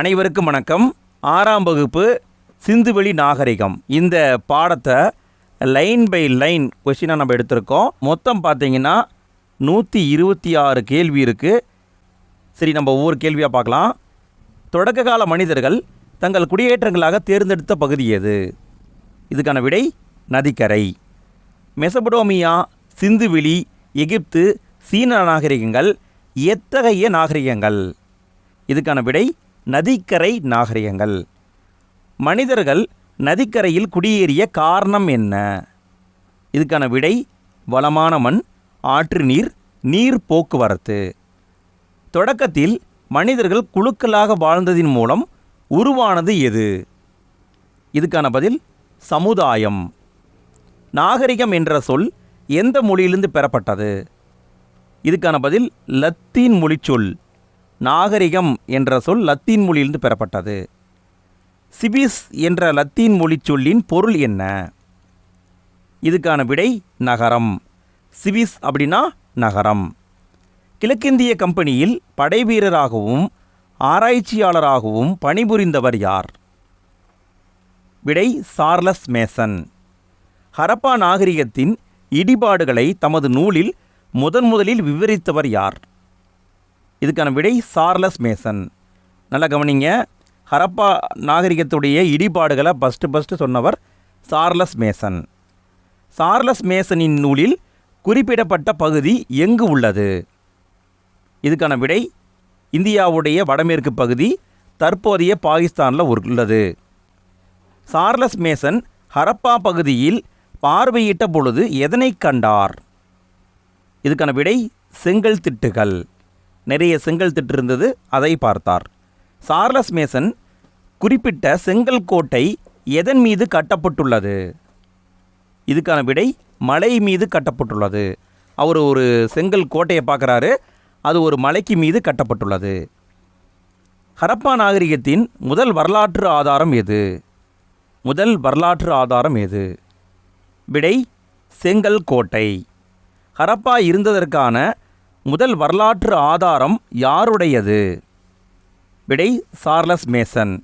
அனைவருக்கும் வணக்கம். ஆறாம் வகுப்பு சிந்துவெளி நாகரிகம். இந்த பாடத்தை லைன் பை லைன் கொஷினாக நம்ம எடுத்திருக்கோம். மொத்தம் பார்த்தீங்கன்னா நூற்றி இருபத்தி ஆறு கேள்வி இருக்குது சரி நம்ம ஒவ்வொரு கேள்வியாக பார்க்கலாம். தொடக்க கால மனிதர்கள் தங்கள் குடியேற்றங்களாக தேர்ந்தெடுத்த பகுதி எது? இதுக்கான விடை நதிக்கரை. மெசபடோமியா சிந்துவெளி எகிப்து சீன நாகரிகங்கள் எத்தகைய நாகரிகங்கள்? இதுக்கான விடை நதிக்கரை நாகரிகங்கள். மனிதர்கள் நதிக்கரையில் குடியேறிய காரணம் என்ன? இதுக்கான விடை வளமான மண் ஆற்று நீர் நீர் போக்குவரத்து. தொடக்கத்தில் மனிதர்கள் குழுக்களாக வாழ்ந்ததின் மூலம் உருவானது எது? இதுக்கான பதில் சமுதாயம். நாகரிகம் என்ற சொல் எந்த மொழியிலிருந்து பெறப்பட்டது? இதுக்கான பதில் லத்தீன் மொழிச்சொல் நாகரிகம் என்ற சொல் லத்தீன் மொழியிலிருந்து பெறப்பட்டது. சிபிஸ் என்ற லத்தீன் மொழிச்சொல்லின் பொருள் என்ன? இதுக்கான விடை நகரம். சிபிஸ் அப்படின்னா நகரம். கிழக்கிந்திய கம்பெனியில் படைவீரராகவும் ஆராய்ச்சியாளராகவும் பணிபுரிந்தவர் யார்? விடை சார்லஸ் மேசன். ஹரப்பா நாகரிகத்தின் இடிபாடுகளை தமது நூலில் முதன் முதலில் விவரித்தவர் யார்? இதுக்கான விடை சார்லஸ் மேசன். நல்லா கவனிங்க. ஹரப்பா நாகரிகத்துடைய இடிபாடுகளை ஃபஸ்ட்டு ஃபஸ்ட்டு சொன்னவர் சார்லஸ் மேசன். சார்லஸ் மேசனின் நூலில் குறிப்பிடப்பட்ட பகுதி எங்கு உள்ளது? இதுக்கான விடை இந்தியாவுடைய வடமேற்கு பகுதி தற்போதைய பாகிஸ்தானில் உள்ளது. சார்லஸ் மேசன் ஹரப்பா பகுதியில் பார்வையிட்ட பொழுது எதனை கண்டார்? இதுக்கான விடை செங்கல் திட்டுகள். நிறைய செங்கல் திட்டு இருந்தது அதை பார்த்தார். சார்லஸ் மேசன் குறிப்பிட்ட செங்கல் கோட்டை எதன் மீது கட்டப்பட்டுள்ளது? இதுக்கான விடை மலை மீது கட்டப்பட்டுள்ளது. அவர் ஒரு செங்கல் கோட்டையை பார்க்குறாரு அது ஒரு மலைக்கு மீது கட்டப்பட்டுள்ளது. ஹரப்பா நாகரிகத்தின் முதல் வரலாற்று ஆதாரம் எது? முதல் வரலாற்று ஆதாரம் எது? விடை செங்கல் கோட்டை. ஹரப்பா இருந்ததற்கான முதல் வரலாற்று ஆதாரம் யாருடையது? விடை சார்லஸ் மேசன்.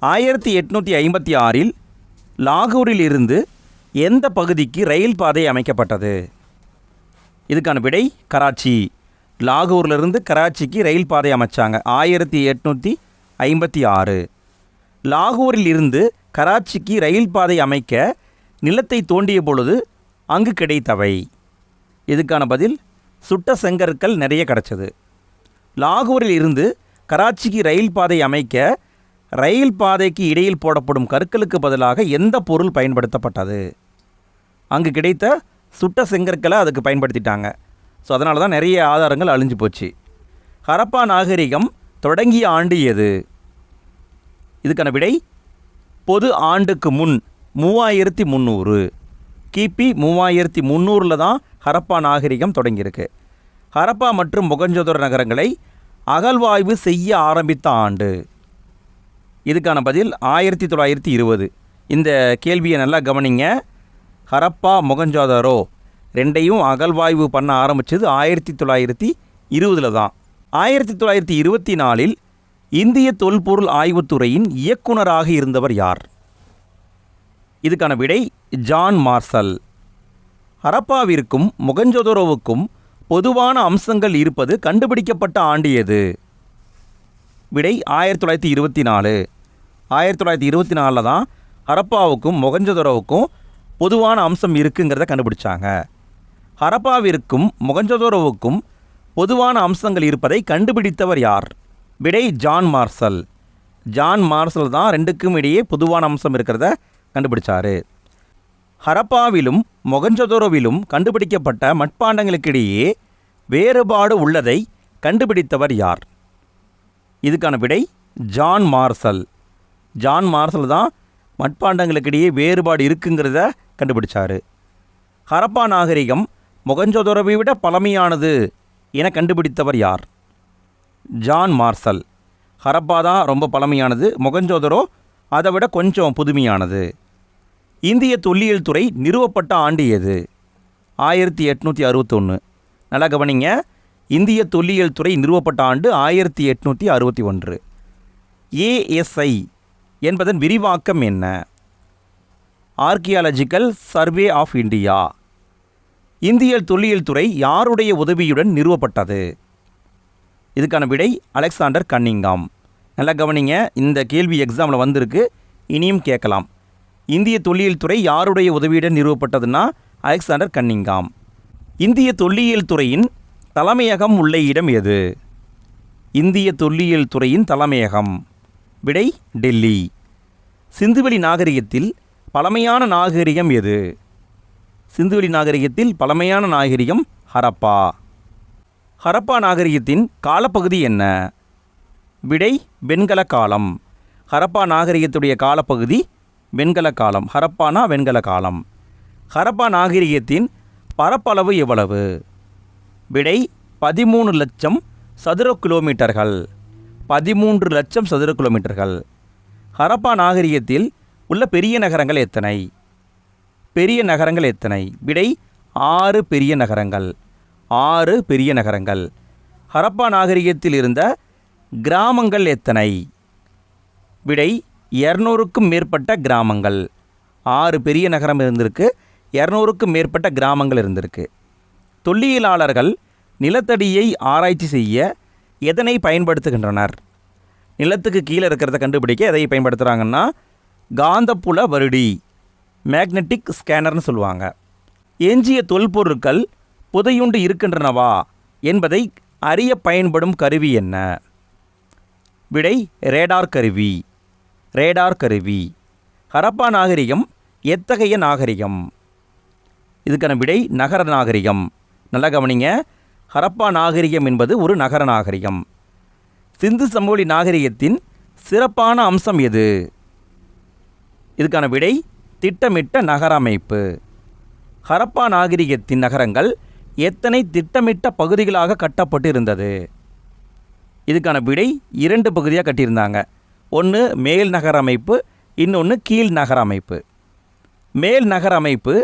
ஆயிரத்தி எட்நூற்றி ஐம்பத்தி ஆறில் லாகூரில் இருந்து எந்த பகுதிக்கு ரயில் பாதை அமைக்கப்பட்டது? இதுக்கான விடை கராச்சி. லாகூர்லேருந்து கராச்சிக்கு ரயில் பாதை அமைச்சாங்க ஆயிரத்தி எட்நூற்றி ஐம்பத்தி ஆறு. லாகூரில் இருந்து கராச்சிக்கு ரயில் பாதை அமைக்க நிலத்தை தோண்டிய பொழுது அங்கு கிடைத்தவை. இதுக்கான பதில் சுட்ட செங்கற்கள் நிறைய கிடச்சது. லாகூரில் இருந்து கராச்சிக்கு ரயில் பாதை அமைக்க ரயில் பாதைக்கு இடையில் போடப்படும் கற்களுக்கு பதிலாக எந்த பொருள் பயன்படுத்தப்பட்டது? அங்கு கிடைத்த சுட்ட செங்கற்களை அதுக்கு பயன்படுத்திட்டாங்க. ஸோ அதனால தான் நிறைய ஆதாரங்கள் அழிஞ்சு போச்சு. ஹரப்பா நாகரிகம் தொடங்கிய ஆண்டு எது? இதுக்கான விடை பொது ஆண்டுக்கு முன் மூவாயிரத்தி முந்நூறு கிபி மூவாயிரத்தி முந்நூறில் தான் ஹரப்பா நாகரிகம் தொடங்கியிருக்கு. ஹரப்பா மற்றும் முகஞ்சதுர நகரங்களை அகழ்வாய்வு செய்ய ஆரம்பித்த ஆண்டு. இதுக்கான பதில் ஆயிரத்தி தொள்ளாயிரத்தி இருபது. இந்த கேள்வியை நல்லா கவனிங்க. ஹரப்பா முகஞ்சோதரோ ரெண்டையும் அகழ்வாய்வு பண்ண ஆரம்பித்தது ஆயிரத்தி தொள்ளாயிரத்தி இருபதில் தான். ஆயிரத்தி தொள்ளாயிரத்தி இருபத்தி நாலில் இந்திய தொல்பொருள் ஆய்வுத்துறையின் இயக்குனராக இருந்தவர் யார்? இதுக்கான விடை ஜான் மார்சல். ஹரப்பாவிற்கும் மொகஞ்சோதரோவுக்கும் பொதுவான அம்சங்கள் இருப்பது கண்டுபிடிக்கப்பட்ட ஆண்டு எது விடை ஆயிரத்தி தொள்ளாயிரத்தி இருபத்தி நாலு. ஆயிரத்தி தொள்ளாயிரத்தி இருபத்தி நாலில் தான் ஹரப்பாவுக்கும் மொகஞ்சதோரோவுக்கும் பொதுவான அம்சம் இருக்குங்கிறத கண்டுபிடிச்சாங்க. ஹரப்பாவிற்கும் மொகஞ்சதோரோவுக்கும் பொதுவான அம்சங்கள் இருப்பதை கண்டுபிடித்தவர் யார்? விடை ஜான் மார்சல். ஜான் மார்சல் தான் ரெண்டுக்கும் இடையே பொதுவான அம்சம் இருக்கிறத கண்டுபிடிச்சாரு. ஹரப்பாவிலும் மொகஞ்சதோரோவிலும் கண்டுபிடிக்கப்பட்ட மட்பாண்டங்களுக்கிடையே வேறுபாடு உள்ளதை கண்டுபிடித்தவர் யார்? இதுக்கான விடை ஜான் மார்சல். ஜான் மார்சல் தான் மட்பாண்டங்களுக்கிடையே வேறுபாடு இருக்குங்கிறத கண்டுபிடிச்சார். ஹரப்பா நாகரிகம் மொகஞ்சோதரோவை விட பழமையானது என கண்டுபிடித்தவர் யார்? John marshal. ஹரப்பா தான் ரொம்ப பழமையானது மொகஞ்சோதரோ அதை விட கொஞ்சம் புதுமையானது. இந்திய தொல்லியல் துறை நிறுவப்பட்ட ஆண்டு எது? ஆயிரத்தி எட்நூற்றி அறுபத்தொன்று நல்லா கவனிங்க. இந்திய தொல்லியல் துறை நிறுவப்பட்ட ஆண்டு ஆயிரத்தி எட்நூற்றி அறுபத்தி ஒன்று. ஏஎஸ்ஐ என்பதன் விரிவாக்கம் என்ன? ஆர்கியாலஜிக்கல் சர்வே ஆஃப் இந்தியா இந்தியல் தொல்லியல் துறை யாருடைய உதவியுடன் நிறுவப்பட்டது? இதுக்கான விடை அலெக்சாண்டர் கன்னிங்காம். நல்லா கவனிங்க. இந்த கேள்வி எக்ஸாமில் வந்திருக்கு. இனியும் கேட்கலாம். இந்திய தொல்லியல் துறை யாருடைய உதவியுடன் நிறுவப்பட்டதுன்னா அலெக்சாண்டர் கன்னிங்காம். இந்திய தொல்லியல் துறையின் தலைமையகம் உள்ள இடம் எது? இந்திய தொல்லியல் துறையின் தலைமையகம். விடை டெல்லி. சிந்துவெளி நாகரிகத்தில் பழமையான நாகரிகம் எது? சிந்துவெளி நாகரிகத்தில் பழமையான நாகரிகம் ஹரப்பா. ஹரப்பா நாகரிகத்தின் காலப்பகுதி என்ன? விடை வெண்கல காலம். ஹரப்பா நாகரிகத்துடைய காலப்பகுதி வெண்கல காலம். ஹரப்பானா வெண்கல காலம். ஹரப்பா நாகரிகத்தின் பரப்பளவு எவ்வளவு? விடை பதிமூணு லட்சம் சதுர கிலோமீட்டர்கள். பதிமூன்று லட்சம் சதுர கிலோமீட்டர்கள். ஹரப்பா நாகரிகத்தில் உள்ள பெரிய நகரங்கள் எத்தனை? பெரிய நகரங்கள் எத்தனை? விடை ஆறு பெரிய நகரங்கள். ஆறு பெரிய நகரங்கள். ஹரப்பா நாகரிகத்தில் இருந்த கிராமங்கள் எத்தனை? விடை இரநூறுக்கும் மேற்பட்ட கிராமங்கள். ஆறு பெரிய நகரம் இருந்திருக்கு. இரநூறுக்கும் மேற்பட்ட கிராமங்கள் இருந்திருக்கு. தொல்லியலாளர்கள் நிலத்தடியை ஆராய்ச்சி செய்ய எதனை பயன்படுத்துகின்றனர்? நிலத்துக்கு கீழே இருக்கிறத கண்டுபிடிக்க எதை பயன்படுத்துகிறாங்கன்னா காந்தப்புல வருடி மேக்னெட்டிக் ஸ்கேனர்னு சொல்லுவாங்க. எஞ்சிய தொல்பொருட்கள் புதையுண்டு இருக்கின்றனவா என்பதை அறிய பயன்படும் கருவி என்ன? விடை ரேடார் கருவி. ரேடார் கருவி. ஹரப்பா நாகரிகம் எத்தகைய நாகரிகம்? இதுக்கான விடை நகர நாகரிகம். நல்லா கவனிங்க. ஹரப்பா நாகரிகம் என்பது ஒரு நகர நாகரிகம். சிந்து சமவெளி நாகரிகத்தின் சிறப்பான அம்சம் எது? இதுக்கான விடை திட்டமிட்ட நகர அமைப்பு. ஹரப்பா நாகரிகத்தின் நகரங்கள் எத்தனை திட்டமிட்ட பகுதிகளாக கட்டப்பட்டு இருந்தது இதுக்கான விடை இரண்டு பகுதியாக கட்டியிருந்தாங்க. ஒன்று மேல் நகர் அமைப்பு இன்னொன்று கீழ் நகர் அமைப்பு. மேல் நகர் அமைப்பு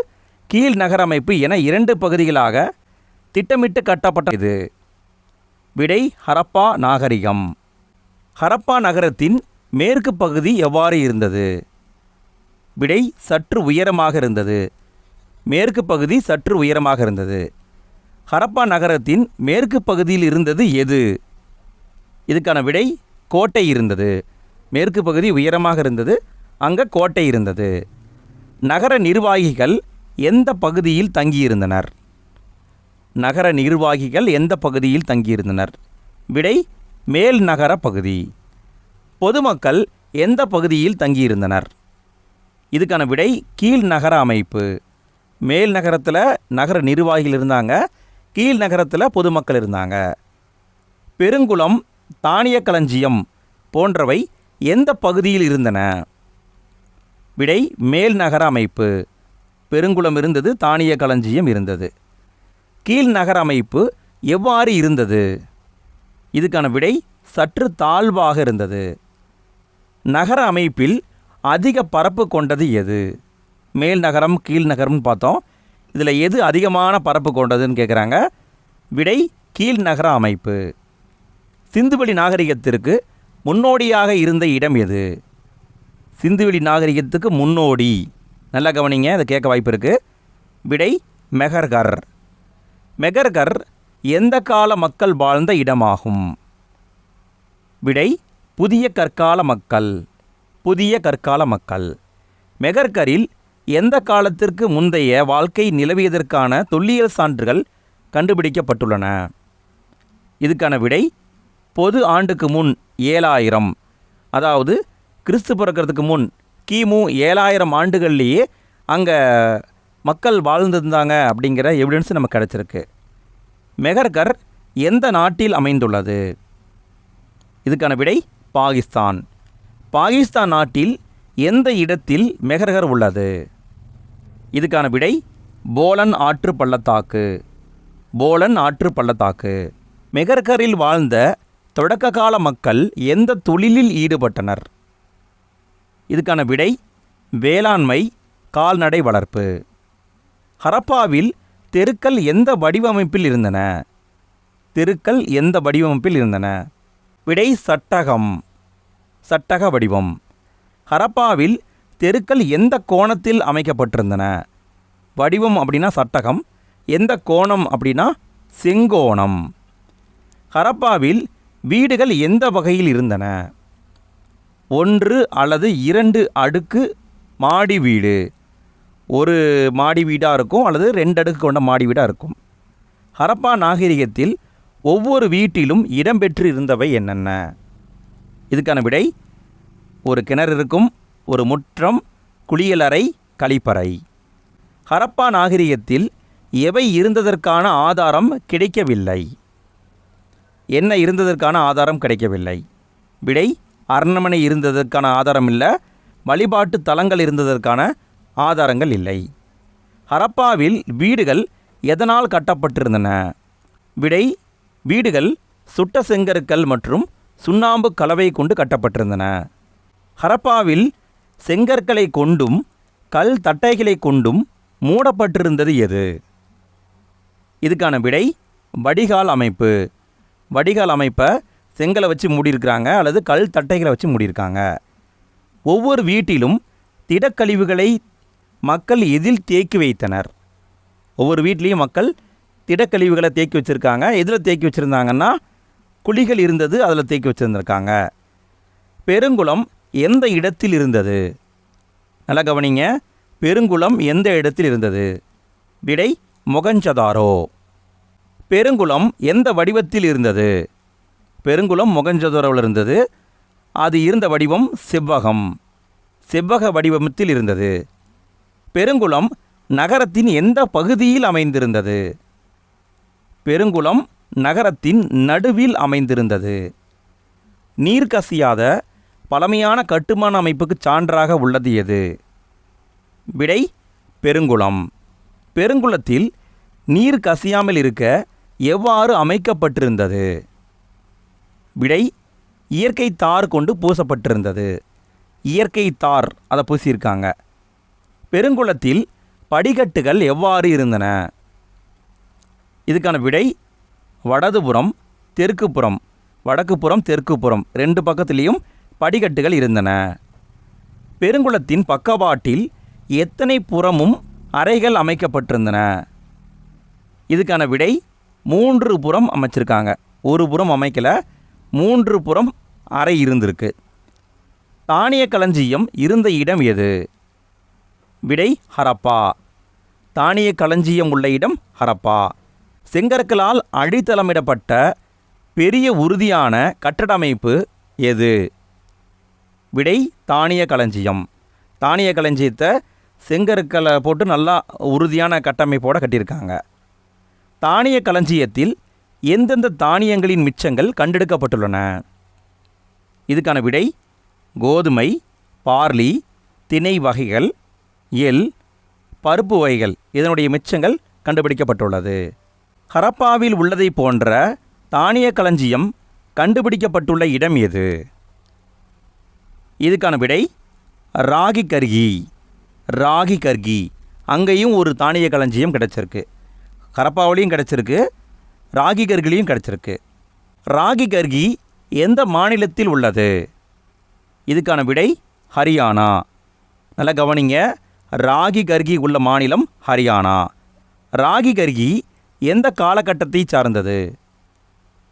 கீழ் நகர் அமைப்பு என இரண்டு பகுதிகளாக திட்டமிட்டு கட்டப்பட்ட இது. விடை ஹரப்பா நாகரிகம். ஹரப்பா நகரத்தின் மேற்கு பகுதி எவ்வாறு இருந்தது? விடை சற்று உயரமாக இருந்தது. மேற்கு பகுதி சற்று உயரமாக இருந்தது. ஹரப்பா நகரத்தின் மேற்கு பகுதியில் இருந்தது எது? இதுக்கான விடை கோட்டை இருந்தது. மேற்கு பகுதி உயரமாக இருந்தது அங்கே கோட்டை இருந்தது. நகர நிர்வாகிகள் எந்த பகுதியில் தங்கியிருந்தனர்? நகர நிர்வாகிகள் எந்த பகுதியில் தங்கியிருந்தனர்? விடை மேல் நகர பகுதி. பொதுமக்கள் எந்த பகுதியில் தங்கியிருந்தனர்? இதுக்கான விடை கீழ் நகர அமைப்பு. மேல் நகரத்தில் நகர நிர்வாகிகள் இருந்தாங்க கீழ் நகரத்தில் பொதுமக்கள் இருந்தாங்க. பெருங்குளம் தானிய களஞ்சியம் போன்றவை எந்த பகுதியில் இருந்தன? விடை மேல் நகர அமைப்பு. பெருங்குளம் இருந்தது தானிய களஞ்சியம் இருந்தது. கீழ் நகர அமைப்பு எவ்வாறு இருந்தது? இதுக்கான விடை சற்று தாழ்வாக இருந்தது. நகர அமைப்பில் அதிக பரப்பு கொண்டது எது? மேல் நகரம் கீழ் நகரம்னு பார்த்தோம். இதில் எது அதிகமான பரப்பு கொண்டதுன்னு கேட்குறாங்க. விடை கீழ் நகர அமைப்பு. சிந்துவெளி நாகரிகத்திற்கு முன்னோடியாக இருந்த இடம் எது? சிந்துவெளி நாகரிகத்துக்கு முன்னோடி. நல்லா கவனிங்க அதை கேட்க வாய்ப்பு இருக்குது விடை மெஹர்கர் மெகர்கர் எந்த கால மக்கள் வாழ்ந்த இடமாகும்? விடை புதிய கற்கால மக்கள். புதிய கற்கால மக்கள். மெகர்கரில் எந்த காலத்திற்கு முந்தைய வாழ்க்கை நிலவியதற்கான தொல்லியல் சான்றுகள் கண்டுபிடிக்கப்பட்டுள்ளன? இதுக்கான விடை பொது ஆண்டுக்கு முன் ஏழாயிரம். அதாவது கிறிஸ்து பிறக்கிறதுக்கு முன் கிமு ஏழாயிரம் ஆண்டுகள்லேயே அங்கே மக்கள் வாழ்ந்திருந்தாங்க அப்படிங்கிற எவிடன்ஸ் நமக்கு கிடச்சிருக்கு. மெகர்கர் எந்த நாட்டில் அமைந்துள்ளது? இதுக்கான விடை பாகிஸ்தான். பாகிஸ்தான் நாட்டில் எந்த இடத்தில் மெகர்கர் உள்ளது? இதுக்கான விடை போலன் ஆற்று பள்ளத்தாக்கு. போலன் ஆற்று பள்ளத்தாக்கு. மெகர்கரில் வாழ்ந்த தொடக்க கால மக்கள் எந்த தொழிலில் ஈடுபட்டனர்? இதுக்கான விடை வேளாண்மை கால்நடை வளர்ப்பு. ஹரப்பாவில் தெருக்கள் எந்த வடிவமைப்பில் இருந்தன? தெருக்கள் எந்த வடிவமைப்பில் இருந்தன? விடை சட்டகம். சட்டக வடிவம். ஹரப்பாவில் தெருக்கள் எந்த கோணத்தில் அமைக்கப்பட்டிருந்தன? வடிவம் அப்படின்னா சட்டகம் எந்த கோணம் அப்படின்னா செங்கோணம். ஹரப்பாவில் வீடுகள் எந்த வகையில் இருந்தன? ஒன்று அல்லது இரண்டு அடுக்கு மாடி வீடு. ஒரு மாடி வீடாக இருக்கும் அல்லது ரெண்டு அடுக்கு கொண்ட மாடி வீடாக இருக்கும். ஹரப்பா நாகரிகத்தில் ஒவ்வொரு வீட்டிலும் இடம்பெற்று இருந்தவை என்னென்ன? இதுக்கான விடை ஒரு கிணறு இருக்கும் ஒரு முற்றம் குளியலறை கழிப்பறை. ஹரப்பா நாகரிகத்தில் எவை இருந்ததற்கான ஆதாரம் கிடைக்கவில்லை. என்ன இருந்ததற்கான ஆதாரம் கிடைக்கவில்லை. விடை அரண்மனை இருந்ததற்கான ஆதாரம் இல்லை வழிபாட்டு தலங்கள் இருந்ததற்கான ஆதாரங்கள் இல்லை. ஹரப்பாவில் வீடுகள் எதனால் கட்டப்பட்டிருந்தன? விடை வீடுகள் சுட்ட செங்கற்கள் மற்றும் சுண்ணாம்பு கலவை கொண்டு கட்டப்பட்டிருந்தன. ஹரப்பாவில் செங்கற்களை கொண்டும் கல் தட்டைகளை கொண்டும் மூடப்பட்டிருந்தது எது? இதுக்கான விடை வடிகால் அமைப்பு. வடிகால் அமைப்பை செங்கலை வச்சு மூடியிருக்கிறாங்க அல்லது கல் தட்டைகளை வச்சு மூடியிருக்காங்க. ஒவ்வொரு வீட்டிலும் திடக்கழிவுகளை மக்கள் எதில் தேக்கி வைத்தனர்? ஒவ்வொரு வீட்லேயும் மக்கள் திடக்கழிவுகளை தேக்கி வச்சுருக்காங்க. எதில் தேக்கி வச்சுருந்தாங்கன்னா குழிகள் இருந்தது அதில் தேக்கி வச்சுருந்துருக்காங்க. பெருங்குளம் எந்த இடத்தில் இருந்தது? நல்லா கவனிங்க. பெருங்குளம் எந்த இடத்தில் இருந்தது? விடை மொகஞ்சதாரோ. பெருங்குளம் எந்த வடிவத்தில் இருந்தது? பெருங்குளம் மொகஞ்சதாரோவில் இருந்தது. அது இருந்த வடிவம் செவ்வகம். செவ்வக வடிவத்தில் இருந்தது. பெருங்குளம் நகரத்தின் எந்த பகுதியில் அமைந்திருந்தது? பெருங்குளம் நகரத்தின் நடுவில் அமைந்திருந்தது. நீர் கசியாத பழமையான கட்டுமான அமைப்புக்கு சான்றாக உள்ளது எது? விடை பெருங்குளம். பெருங்குளத்தில் நீர் கசியாமல் இருக்க எவ்வாறு அமைக்கப்பட்டிருந்தது? விடை இயற்கை தார் கொண்டு பூசப்பட்டிருந்தது. இயற்கை தார் அதை பூசியிருக்காங்க. பெருங்குளத்தில் படிக்கட்டுகள் எவ்வாறு இருந்தன? இதுக்கான விடை வடதுபுறம் தெற்குப்புறம். வடக்குப்புறம் தெற்குப்புறம். ரெண்டு பக்கத்துலேயும் படிக்கட்டுகள் இருந்தன. பெருங்குளத்தின் பக்கவாட்டில் எத்தனை புறமும் அறைகள் அமைக்கப்பட்டிருந்தன? இதுக்கான விடை மூன்று புறம் அமைச்சிருக்காங்க. ஒரு புறம் அமைக்கலை மூன்று புறம் அறை இருந்திருக்கு. தானிய களஞ்சியம் இருந்த இடம் எது? விடை ஹரப்பா. தானிய களஞ்சியம் உள்ள இடம் ஹரப்பா. செங்கற்களால் அடித்தளமிடப்பட்ட பெரிய உறுதியான கட்டட அமைப்பு எது? விடை தானிய களஞ்சியம். தானிய களஞ்சியத்தை செங்கற்களை போட்டு நல்லா உறுதியான கட்டமைப்போடு கட்டியிருக்காங்க. தானிய களஞ்சியத்தில் எந்தெந்த தானியங்களின் மிச்சங்கள் கண்டெடுக்கப்பட்டுள்ளன? இதுக்கான விடை கோதுமை பார்லி திணை வகைகள் எல் பருப்பு வகைகள் இதனுடைய மிச்சங்கள் கண்டுபிடிக்கப்பட்டுள்ளது. ஹரப்பாவில் உள்ளதை போன்ற தானிய களஞ்சியம் கண்டுபிடிக்கப்பட்டுள்ள இடம் எது? இதுக்கான விடை ராகி கர்கி. ராகி கர்கி. அங்கேயும் ஒரு தானிய களஞ்சியம் கிடச்சிருக்கு. கரப்பாவளியும் கிடச்சிருக்கு ராகி கர்கிலையும் கிடச்சிருக்கு. ராகி கர்கி எந்த மாநிலத்தில் உள்ளது? இதுக்கான விடை ஹரியானா. நல்லா கவனிங்க ராகி கர்கி உள்ள மாநிலம் ஹரியானா. ராகி கர்கி எந்த காலகட்டத்தை சார்ந்தது?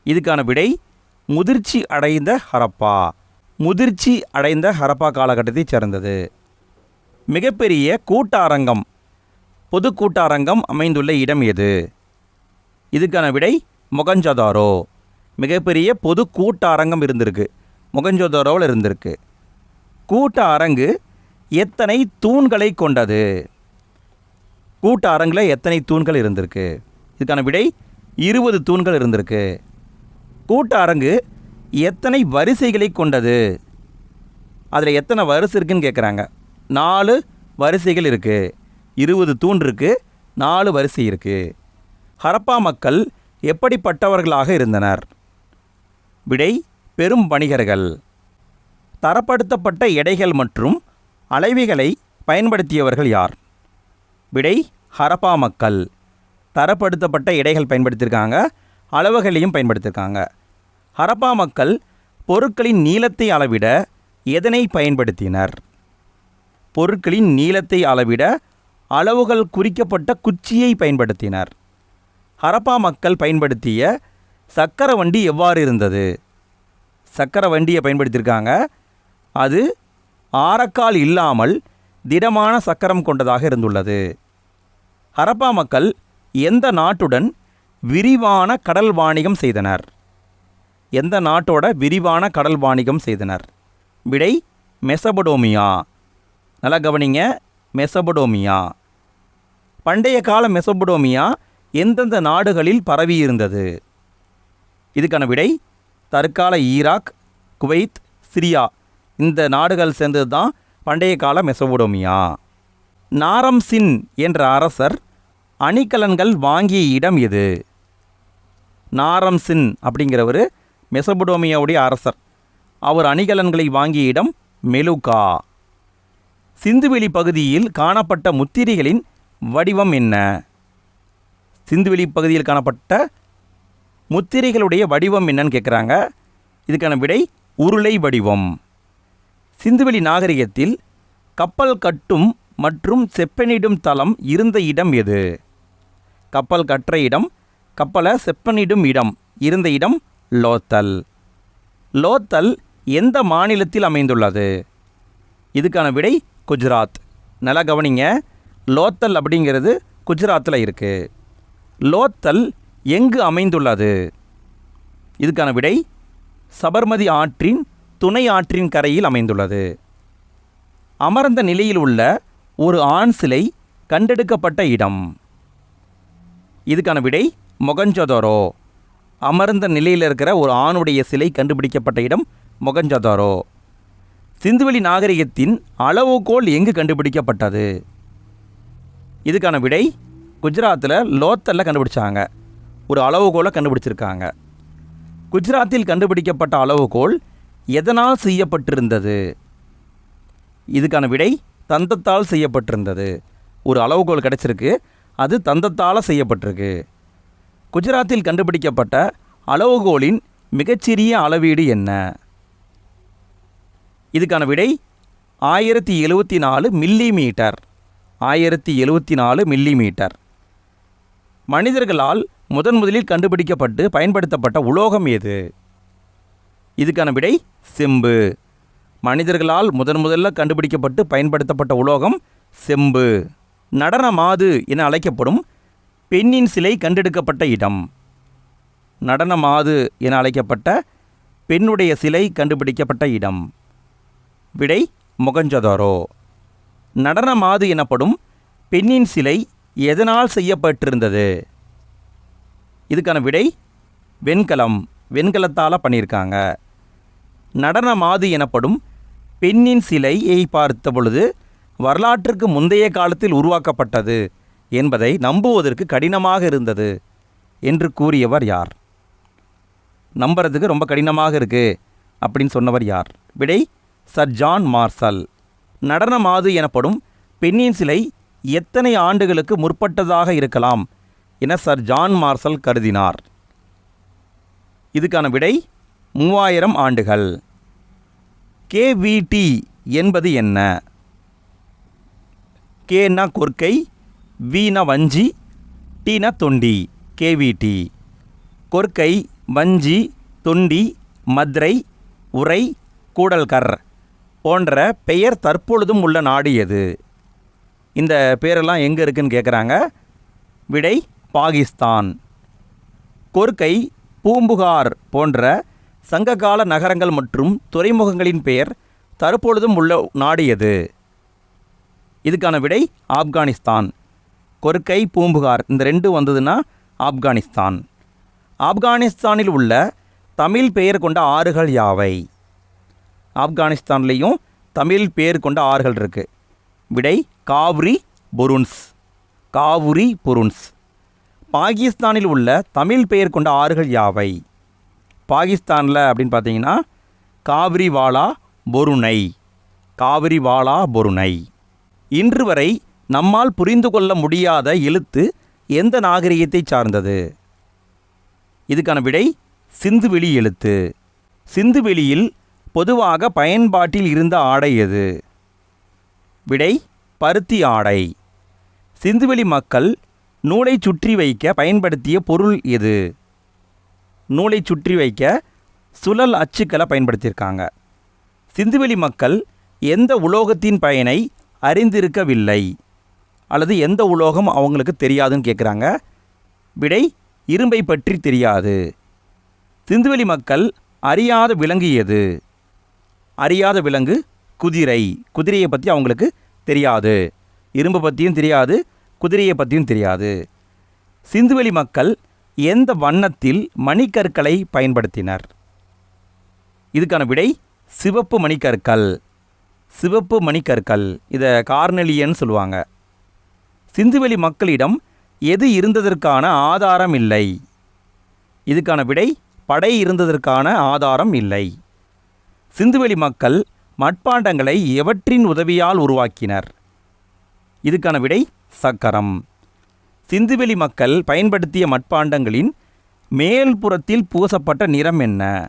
இதுக்கான விடை முதிர்ச்சி அடைந்த ஹரப்பா. முதிர்ச்சி அடைந்த ஹரப்பா காலகட்டத்தை சேர்ந்தது. மிகப்பெரிய கூட்டாரங்கம் பொது கூட்டாரங்கம் அமைந்துள்ள இடம் எது? இதுக்கான விடை மொகஞ்சதாரோ. மிகப்பெரிய பொது கூட்ட அரங்கம் இருந்திருக்கு. மொகஞ்சதாரோவில் இருந்திருக்கு. கூட்ட அரங்கு எத்தனை தூண்களை கொண்டது? கூட்ட அரங்கில் எத்தனை தூண்கள் இருந்திருக்கு? இதுக்கான விடை இருபது தூண்கள் இருந்திருக்கு. கூட்ட அரங்கு எத்தனை வரிசைகளை கொண்டது? அதில் எத்தனை வரிசை இருக்குன்னு கேட்குறாங்க. நாலு வரிசைகள் இருக்குது இருபது தூண் இருக்குது நாலு வரிசை இருக்குது ஹரப்பா மக்கள் எப்படிப்பட்டவர்களாக இருந்தனர்? விடை பெரும் வணிகர்கள். தரப்படுத்தப்பட்ட எடைகள் மற்றும் அலைவிகளை பயன்படுத்தியவர்கள் யார்? விடை ஹரப்பா மக்கள். தரப்படுத்தப்பட்ட எடைகள் பயன்படுத்தியிருக்காங்க அளவுகளையும் பயன்படுத்தியிருக்காங்க. ஹரப்பா மக்கள் பொருட்களின் நீளத்தை அளவிட எதனை பயன்படுத்தினர்? பொருட்களின் நீளத்தை அளவிட அளவுகள் குறிக்கப்பட்ட குச்சியை பயன்படுத்தினர். ஹரப்பா மக்கள் பயன்படுத்திய சக்கர வண்டி எவ்வாறு இருந்தது? சக்கர வண்டியை பயன்படுத்தியிருக்காங்க. அது ஆரக்கால் இல்லாமல் திடமான சக்கரம் கொண்டதாக இருந்துள்ளது. ஹரப்பா மக்கள் எந்த நாட்டுடன் விரிவான கடல் வாணிகம் செய்தனர்? எந்த நாட்டோட விரிவான கடல் வாணிகம் செய்தனர்? விடை மெசபடோமியா. நல்லா கவனிங்க மெசபடோமியா. பண்டைய கால மெசபடோமியா எந்தெந்த நாடுகளில் பரவியிருந்தது? இதுக்கான விடை தற்கால ஈராக் குவைத் சிரியா. இந்த நாடுகள் சேர்ந்தது தான் பண்டைய கால மெசபடோமியா நாரம் சின் என்ற அரசர் அணிகலன்கள் வாங்கிய இடம் எது? நாரம் சின் அப்படிங்கிறவர் மெசபடோமியாவுடைய அரசர். அவர் அணிகலன்களை வாங்கிய இடம் மெலுகா. சிந்துவெளி பகுதியில் காணப்பட்ட முத்திரைகளின் வடிவம் என்ன? சிந்துவெளி பகுதியில் காணப்பட்ட முத்திரைகளுடைய வடிவம் என்னன்னு கேட்குறாங்க இதுக்கான விடை உருளை வடிவம். சிந்துவெளி நாகரிகத்தில் கப்பல் கட்டும் மற்றும் செப்பனிடும் தளம் இருந்த இடம் எது? கப்பல் கற்ற இடம் கப்பலை செப்பனிடும் இடம் இருந்த இடம் லோத்தல். லோத்தல் எந்த மாநிலத்தில் அமைந்துள்ளது? இதுக்கான விடை குஜராத். நல்லா கவனிங்க. லோத்தல் அப்படிங்கிறது குஜராத்தில் இருக்குது லோத்தல் எங்கு அமைந்துள்ளது? இதுக்கான விடை சபர்மதி ஆற்றின் துணை ஆற்றின் கரையில் அமைந்துள்ளது. அமர்ந்த நிலையில் உள்ள ஒரு ஆண் சிலை கண்டெடுக்கப்பட்ட இடம். இதுக்கான விடை மொகஞ்சதோரோ. அமர்ந்த நிலையில் இருக்கிற ஒரு ஆணுடைய சிலை கண்டுபிடிக்கப்பட்ட இடம் மொகஞ்சதோரோ. சிந்துவெளி நாகரிகத்தின் அளவுகோல் எங்கு கண்டுபிடிக்கப்பட்டது? இதுக்கான விடை குஜராத்தில் லோத்தலில் கண்டுபிடிச்சாங்க. ஒரு அளவுகோலை கண்டுபிடிச்சிருக்காங்க. குஜராத்தில் கண்டுபிடிக்கப்பட்ட அளவுகோல் எதனால் செய்யப்பட்டிருந்தது? இதுக்கான விடை தந்தத்தால் செய்யப்பட்டிருந்தது. ஒரு அளவுகோல் கிடச்சிருக்கு. அது தந்தத்தால் செய்யப்பட்டிருக்கு. குஜராத்தில் கண்டுபிடிக்கப்பட்ட அளவுகோலின் மிகச்சிறிய அளவீடு என்ன? இதுக்கான விடை ஆயிரத்தி எழுபத்தி நாலு மில்லி மீட்டர் ஆயிரத்தி எழுவத்தி நாலு மில்லிமீட்டர். மனிதர்களால் முதன் முதலில் கண்டுபிடிக்கப்பட்டு பயன்படுத்தப்பட்ட உலோகம் எது? இதுக்கான விடை செம்பு. மனிதர்களால் முதன் முதல்ல கண்டுபிடிக்கப்பட்டு பயன்படுத்தப்பட்ட உலோகம் செம்பு. நடன மாது என அழைக்கப்படும் பெண்ணின் சிலை கண்டெடுக்கப்பட்ட இடம். நடன மாது என அழைக்கப்பட்ட பெண்ணுடைய சிலை கண்டுபிடிக்கப்பட்ட இடம். விடை மொகஞ்சதாரோ. நடனமாது எனப்படும் பெண்ணின் சிலை எதனால் செய்யப்பட்டிருந்தது? இதுக்கான விடை வெண்கலம். வெண்கலத்தால் பண்ணியிருக்காங்க. நடனமாது எனப்படும் பெண்ணின் சிலையை பார்த்த பொழுது வரலாற்றுக்கு முந்தைய காலத்தில் உருவாக்கப்பட்டது என்பதை நம்புவதற்கு கடினமாக இருந்தது என்று கூறியவர் யார்? நம்புறதுக்கு ரொம்ப கடினமாக இருக்கு அப்படின்னு சொன்னவர் யார்? விடை சர் ஜான் மார்சல். நடனமாது எனப்படும் பெண்ணின் சிலை எத்தனை ஆண்டுகளுக்கு முற்பட்டதாக இருக்கலாம் என சர் ஜான் மார்சல் கருதினார். இதுக்கான விடை மூவாயிரம் ஆண்டுகள். கேவிடி என்பது என்ன? கேனா கொர்க்கை வீணா வஞ்சி டீனா தொண்டி. கேவிடி கொர்க்கை வஞ்சி தொண்டி மதுரை உரை கூடல்கர். போன்ற பெயர் தற்பொழுதும் உள்ள நாடு எது? இந்த பேரெல்லாம் எங்கே இருக்குன்னு கேட்குறாங்க விடை பாகிஸ்தான். கொர்க்கை பூம்புகார் போன்ற சங்ககால நகரங்கள் மற்றும் துறைமுகங்களின் பெயர் தற்பொழுதும் உள்ள நாடு எது? இதுக்கான விடை ஆப்கானிஸ்தான். கொர்க்கை பூம்புகார் இந்த ரெண்டும் வந்ததுன்னா ஆப்கானிஸ்தான். ஆப்கானிஸ்தானில் உள்ள தமிழ் பெயர் கொண்ட ஆறுகள் யாவை? ஆப்கானிஸ்தான்லேயும் தமிழ் பேர் கொண்ட ஆறுகள் இருக்குது விடை காவ்ரி புருன்ஸ். காவுரி புருன்ஸ். பாகிஸ்தானில் உள்ள தமிழ் பெயர் கொண்ட ஆறுகள் யாவை? பாகிஸ்தானில் அப்படின்னு பார்த்தீங்கன்னா காவிரிவாலா பொருணை காவிரிவாலா பொருணை இன்று வரை நம்மால் புரிந்து கொள்ள முடியாத எழுத்து எந்த நாகரிகத்தை சார்ந்தது? இதுக்கான விடை சிந்துவெளி எழுத்து. சிந்துவெளியில் பொதுவாக பயன்பாட்டில் இருந்த ஆடை எது? விடை பருத்தி ஆடை. சிந்துவெளி மக்கள் நூலை சுற்றி வைக்க பயன்படுத்திய பொருள் எது? நூலை சுற்றி வைக்க சுழல் அச்சுக்களை பயன்படுத்தியிருக்காங்க. சிந்துவெளி மக்கள் எந்த உலோகத்தின் பயனை அறிந்திருக்கவில்லை. அல்லது எந்த உலோகம் அவங்களுக்கு தெரியாதுன்னு கேட்குறாங்க விடை இரும்பை பற்றி தெரியாது. சிந்துவெளி மக்கள் அறியாத விலங்கு எது? அறியாத விலங்கு குதிரை. குதிரையை பற்றி அவங்களுக்கு தெரியாது. இரும்பை பற்றியும் தெரியாது குதிரையை பற்றியும் தெரியாது. சிந்துவெளி மக்கள் எந்த வண்ணத்தில் மணிக்கற்களை பயன்படுத்தினர்? இதுக்கான விடை சிவப்பு மணிக்கற்கள். சிவப்பு மணிக்கற்கள். இதை கார்னெலியன்னு சொல்லுவாங்க. சிந்துவெளி மக்களிடம் எது இருந்ததற்கான ஆதாரம் இல்லை? இதுக்கான விடை படை இருந்ததற்கான ஆதாரம் இல்லை. சிந்துவெளி மக்கள் மட்பாண்டங்களை எவற்றின் உதவியால் உருவாக்கினர்? இதுக்கான விடை சக்கரம். சிந்துவெளி மக்கள் பயன்படுத்திய மட்பாண்டங்களின் மேல்புறத்தில் பூசப்பட்ட நிறம் என்ன?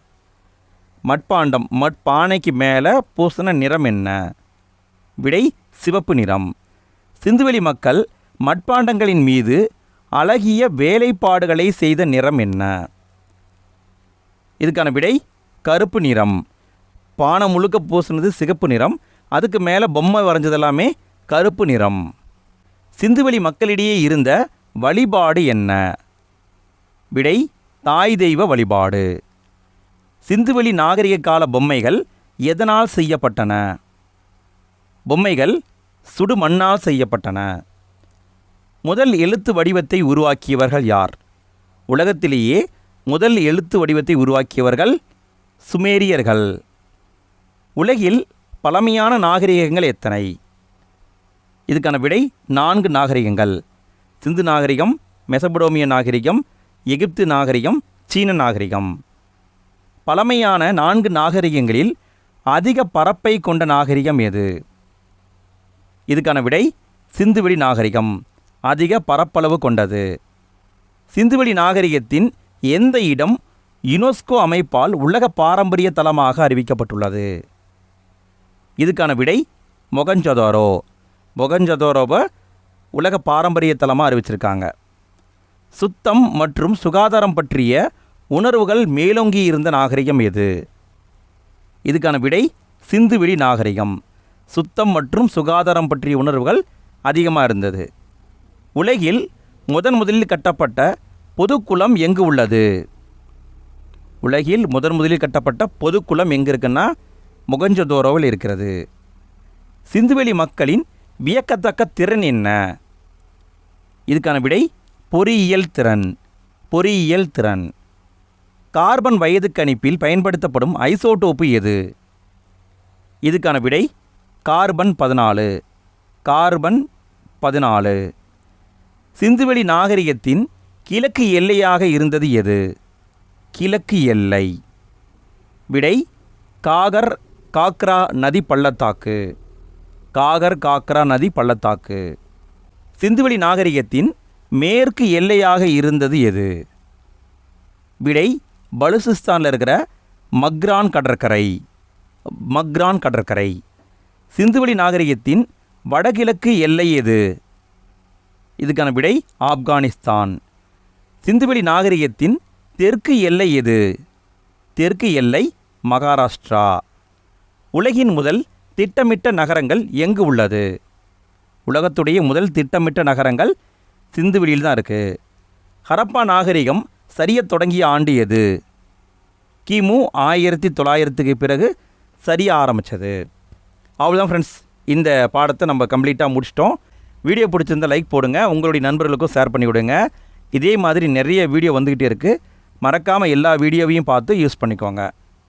மட்பாண்டம் மட்பானைக்கு மேலே பூசின நிறம் என்ன? விடை சிவப்பு நிறம். சிந்துவெளி மக்கள் மட்பாண்டங்களின் மீது அழகிய வேலைப்பாடுகளை செய்த நிறம் என்ன? இதுக்கான விடை கருப்பு நிறம். பானை முழுக்க பூசினது சிகப்பு நிறம் அதுக்கு மேலே பொம்மை வரைஞ்சதெல்லாமே கருப்பு நிறம். சிந்துவெளி மக்களிடையே இருந்த வழிபாடு என்ன? விடை தாய் தெய்வ வழிபாடு. சிந்துவெளி நாகரிக கால பொம்மைகள் எதனால் செய்யப்பட்டன? பொம்மைகள் சுடு மண்ணால் செய்யப்பட்டன. முதல் எழுத்து வடிவத்தை உருவாக்கியவர்கள் யார்? உலகத்திலேயே முதல் எழுத்து வடிவத்தை உருவாக்கியவர்கள் சுமேரியர்கள். உலகில் பழமையான நாகரிகங்கள் எத்தனை? இதுக்கான விடை நான்கு நாகரிகங்கள். சிந்து நாகரிகம் மெசபடோமிய நாகரிகம் எகிப்து நாகரிகம் சீன நாகரிகம். பழமையான நான்கு நாகரிகங்களில் அதிக பரப்பை கொண்ட நாகரிகம் எது? இதுக்கான விடை சிந்துவெளி நாகரிகம் அதிக பரப்பளவு கொண்டது. சிந்துவெளி நாகரிகத்தின் எந்த இடம் யுனெஸ்கோ அமைப்பால் உலக பாரம்பரிய தலமாக அறிவிக்கப்பட்டுள்ளது? இதுக்கான விடை மொகஞ்சதோரோ. மொகஞ்சதோரோவை உலக பாரம்பரிய தலமாக அறிவிச்சிருக்காங்க. சுத்தம் மற்றும் சுகாதாரம் பற்றிய உணர்வுகள் மேலோங்கி இருந்த நாகரிகம் எது? இதுக்கான விடை சிந்துவெளி நாகரிகம். சுத்தம் மற்றும் சுகாதாரம் பற்றிய உணர்வுகள் அதிகமாக இருந்தது. உலகில் முதன் முதலில் கட்டப்பட்ட பொதுக்குளம் எங்கு உள்ளது? உலகில் முதன் முதலில் கட்டப்பட்ட பொதுக்குளம் எங்கே இருக்குன்னா முகஞ்சதோரோவில் இருக்கிறது. சிந்துவெளி மக்களின் வியக்கத்தக்க திறன் என்ன? இதுக்கான விடை பொறியியல் திறன். பொறியியல் திறன். கார்பன் வயது கணிப்பில் பயன்படுத்தப்படும் ஐசோடோப்பு எது? இதுக்கான விடை கார்பன் பதினாலு. கார்பன் பதினாலு. சிந்துவெளி நாகரிகத்தின் கிழக்கு எல்லையாக இருந்தது எது? கிழக்கு எல்லை. விடை காகர் காக்ரா நதி பள்ளத்தாக்கு. காகர் காக்ரா நதி பள்ளத்தாக்கு. சிந்துவெளி நாகரிகத்தின் மேற்கு எல்லையாக இருந்தது எது? விடை பலுசிஸ்தானில் இருக்கிற மக்ரான் கடற்கரை. மக்ரான் கடற்கரை. சிந்துவெளி நாகரிகத்தின் வடகிழக்கு எல்லை எது? இதுக்கான விடை ஆப்கானிஸ்தான். சிந்துவெளி நாகரிகத்தின் தெற்கு எல்லை எது? தெற்கு எல்லை மகாராஷ்டிரா. உலகின் முதல் திட்டமிட்ட நகரங்கள் எங்கு உள்ளது? உலகத்துடைய முதல் திட்டமிட்ட நகரங்கள் சிந்துவெளியில் தான் இருக்குது ஹரப்பா நாகரிகம் சரிய தொடங்கிய ஆண்டு எது? கிமு ஆயிரத்தி தொள்ளாயிரத்துக்கு பிறகு சரிய ஆரம்பித்தது அவ்வளோதான் ஃப்ரெண்ட்ஸ் இந்த பாடத்தை நம்ம கம்ப்ளீட்டாக முடிச்சிட்டோம். வீடியோ பிடிச்சிருந்தா லைக் போடுங்க. உங்களுடைய நண்பர்களுக்கும் ஷேர் பண்ணி விடுங்க. இதே மாதிரி நிறைய வீடியோ வந்துக்கிட்டே இருக்குது மறக்காமல் எல்லா வீடியோவையும் பார்த்து யூஸ் பண்ணிக்கோங்க.